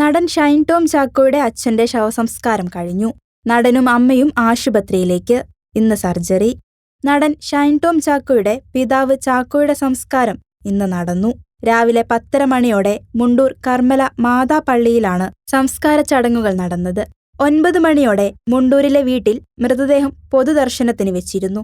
നടൻ ഷൈൻ ടോം ചാക്കോയുടെ അച്ഛന്റെ ശവസംസ്കാരം കഴിഞ്ഞു. നടനും അമ്മയും ആശുപത്രിയിലേക്ക്. ഇന്ന് സർജറി. നടൻ ഷൈൻ ടോം ചാക്കോയുടെ പിതാവ് ചാക്കോയുടെ സംസ്കാരം ഇന്ന് നടന്നു. രാവിലെ പത്തര മണിയോടെ മുണ്ടൂർ കർമ്മല മാതാ പള്ളിയിലാണ് സംസ്കാര ചടങ്ങുകൾ നടന്നത്. ഒൻപത് മണിയോടെ മുണ്ടൂരിലെ വീട്ടിൽ മൃതദേഹം പൊതുദർശനത്തിന് വെച്ചിരുന്നു.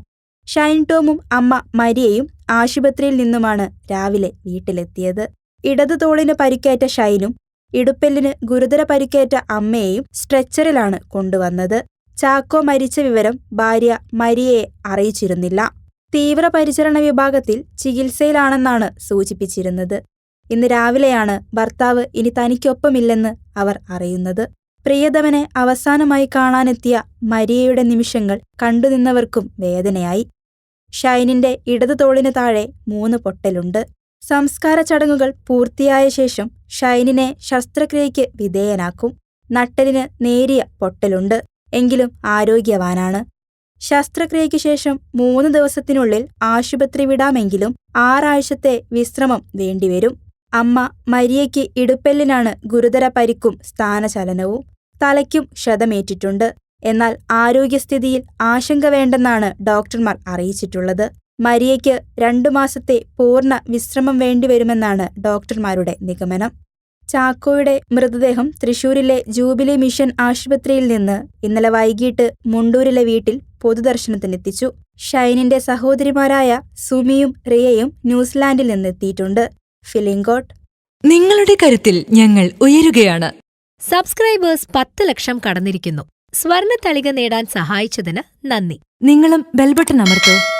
ഷൈൻ ടോമും അമ്മ മരിയയും ആശുപത്രിയിൽ നിന്നുമാണ് രാവിലെ വീട്ടിലെത്തിയത്. ഇടതു തോളിന് പരിക്കേറ്റ ഷൈനും ഇടുപ്പെല്ലിന് ഗുരുതര പരിക്കേറ്റ അമ്മയെയും സ്ട്രെച്ചറിലാണ് കൊണ്ടുവന്നത്. ചാക്കോ മരിച്ച വിവരം ഭാര്യ മരിയയെ അറിയിച്ചിരുന്നില്ല. തീവ്രപരിചരണ വിഭാഗത്തിൽ ചികിത്സയിലാണെന്നാണ് സൂചിപ്പിച്ചിരുന്നത്. ഇന്ന് രാവിലെയാണ് ഭർത്താവ് ഇനി തനിക്കൊപ്പമില്ലെന്ന് അവർ അറിയുന്നത്. പ്രിയതവനെ അവസാനമായി കാണാനെത്തിയ മരിയയുടെ നിമിഷങ്ങൾ കണ്ടുനിന്നവർക്കും വേദനയായി. ഷൈനിന്റെ ഇടതു തോളിന് താഴെ മൂന്ന് പൊട്ടലുണ്ട്. സംസ്കാര ചടങ്ങുകൾ പൂർത്തിയായ ശേഷം ഷൈനിനെ ശസ്ത്രക്രിയയ്ക്ക് വിധേയനാക്കും. നട്ടലിന് നേരിയ പൊട്ടലുണ്ട്. എങ്കിലും ആരോഗ്യവാനാണ്. ശസ്ത്രക്രിയയ്ക്ക് ശേഷം മൂന്ന് ദിവസത്തിനുള്ളിൽ ആശുപത്രി വിടാമെങ്കിലും ആറാഴ്ചത്തെ വിശ്രമം വേണ്ടിവരും. അമ്മ മരിയയ്ക്ക് ഇടുപ്പെല്ലിനാണ് ഗുരുതര പരിക്കും സ്ഥാനചലനവും തലയ്ക്കും ക്ഷതമേറ്റിട്ടുണ്ട്. എന്നാൽ ആരോഗ്യസ്ഥിതിയിൽ ആശങ്ക വേണ്ടെന്നാണ് ഡോക്ടർമാർ അറിയിച്ചിട്ടുള്ളത്. മരിയയ്ക്ക് രണ്ടു മാസത്തെ പൂർണ വിശ്രമം വേണ്ടിവരുമെന്നാണ് ഡോക്ടർമാരുടെ നിഗമനം. ചാക്കോയുടെ മൃതദേഹം തൃശൂരിലെ ജൂബിലി മിഷൻ ആശുപത്രിയിൽ നിന്ന് ഇന്നലെ വൈകിട്ട് മുണ്ടൂരിലെ വീട്ടിൽ പൊതുദർശനത്തിനെത്തിച്ചു. ഷൈനിന്റെ സഹോദരിമാരായ സുമിയും റിയയും ന്യൂസിലാൻഡിൽ നിന്നെത്തിയിട്ടുണ്ട്. ഫിലിംഗോട്ട് നിങ്ങളുടെ കരുത്തിൽ ഞങ്ങൾ ഉയരുകയാണ്. സബ്സ്ക്രൈബേഴ്സ് പത്ത് ലക്ഷം കടന്നിരിക്കുന്നു. സ്വർണ തളിക നേടാൻ സഹായിച്ചതിന് നന്ദി. നിങ്ങളും ബെൽബട്ടൺ അമർത്തോ.